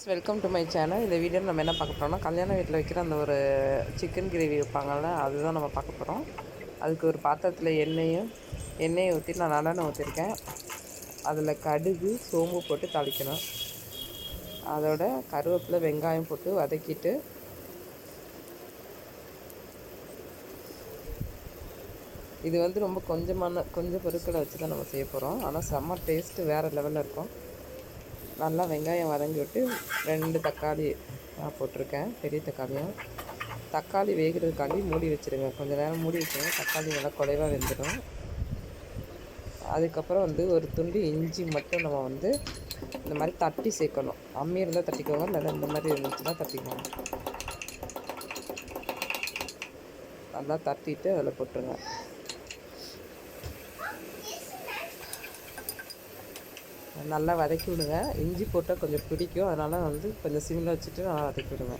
Friends welcome to my channel இந்த video நம்ம என்ன பார்க்க போகிறோம்னா கல்யாண வீட்டில் வைக்கிற அந்த ஒரு சிக்கன் கிரேவி வைப்பாங்கள்ல அதுதான் நம்ம பார்க்க போகிறோம் அதுக்கு ஒரு பாத்திரத்தில் எண்ணெயும் எண்ணெயை ஊற்றி நான் நல்லெண்ணெய் ஊற்றிருக்கேன் அதில் கடுகு சோம்பு போட்டு தாளிக்கணும். அதோட கருவேப்பிலை வெங்காயம் போட்டு வதக்கிட்டு இது வந்து ரொம்ப கொஞ்சமான கொஞ்சம் பொருட்களை வச்சு தான் நம்ம செய்ய போகிறோம் ஆனால் செம்ம டேஸ்ட்டு வேறு லெவலில் இருக்கும். நல்லா வெங்காயம் வதங்கி விட்டு ரெண்டு தக்காளி நான் போட்டிருக்கேன். பெரிய தக்காளியும் தக்காளி வேகிறதுக்காண்டி மூடி வச்சுருங்க. கொஞ்சம் நேரம் மூடி வச்சுருங்க. தக்காளி நல்லா குறைவாக வெந்துடும். அதுக்கப்புறம் வந்து ஒரு துண்டு இஞ்சி மட்டும் நம்ம வந்து இந்த மாதிரி தட்டி சேர்க்கணும். அம்மி இருந்தால் தட்டிக்கோங்க. இல்லை இந்த மாதிரி இருந்துச்சுன்னா தட்டிக்கோங்க. நல்லா தட்டிட்டு அதில் போட்டுருங்க. நல்லா வதக்கி விடுங்க. இஞ்சி போட்டால் கொஞ்சம் பிடிக்கும். அதனால் வந்து கொஞ்சம் சிம்மில் வச்சுட்டு நல்லா வதக்கி விடுங்க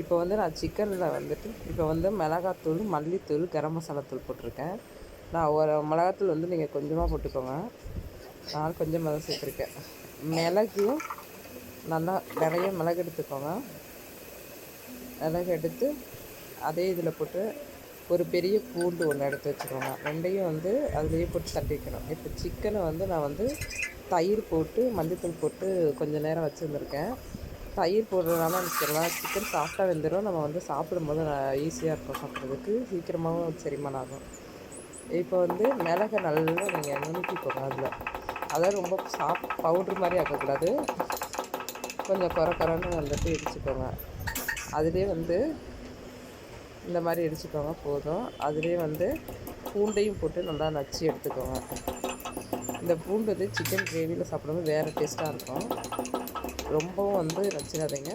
இப்போ வந்து நான் சிக்கனில் வந்துட்டு இப்போ வந்து மிளகாத்தூள் மல்லித்தூள் கரம் மசாலா தூள் போட்டிருக்கேன். நான் ஒரு மிளகாத்தூள் வந்து நீங்கள் கொஞ்சமாக போட்டுக்கோங்க. நான் கொஞ்சமாக தான் சேர்த்துருக்கேன். மிளகு நல்லா நிறைய மிளகு எடுத்துக்கோங்க. மிளகு எடுத்து அதே இதில் போட்டு ஒரு பெரிய பூண்டு ஒன்று எடுத்து வச்சுக்கோங்க. ரெண்டையும் வந்து அதுலேயே போட்டு தட்டி வைக்கணும் இப்போ சிக்கனை வந்து நான் வந்து தயிர் போட்டு மஞ்சத்தூள் போட்டு கொஞ்சம் நேரம் வச்சுருந்துருக்கேன். தயிர் போடுறதுனால வச்சுக்கலாம் சிக்கன் சாஃப்டாக வெந்துடும் நம்ம வந்து சாப்பிடும்போது ஈஸியாக இருக்கும் சாப்பிட்றதுக்கு. சீக்கிரமாகவும் செரிமானம் ஆகும். இப்போ வந்து மிளகை நல்லா நீங்கள் நுணுக்கிக்கோங்க அதில். அதாவது ரொம்ப சாப் பவுட்ரு மாதிரி ஆக்கக்கூடாது. கொஞ்சம் குறை குறைன்னு வந்துட்டு இடிச்சுக்கோங்க. அதுலேயே வந்து இந்த மாதிரி இடிச்சுக்கோங்க போதும். அதுலேயே வந்து பூண்டையும் போட்டு நல்லா நச்சு எடுத்துக்கோங்க. இந்த பூண்டு வந்து சிக்கன் கிரேவியில் சாப்பிடும்போது வேறு டேஸ்ட்டாக இருக்கும். ரொம்பவும் வந்து வச்சிடாதீங்க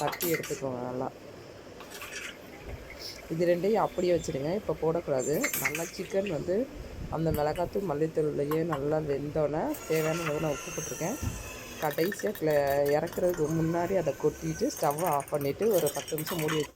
தட்டி எடுத்துக்கோங்க நல்லா. இது ரெண்டையும் அப்படியே வச்சுருங்க இப்போ போடக்கூடாது. நல்லா சிக்கன் வந்து அந்த மிளகாத்தூள் மல்லித்தூள்லையே நல்லா வெந்தோடனே தேவையான அளவு நான் உப்பு போட்டிருக்கேன். கடைசியாக இறக்குறதுக்கு முன்னாடி அதை கொட்டிட்டு ஸ்டவ்வை ஆஃப் பண்ணிவிட்டு ஒரு பத்து நிமிஷம் மூடி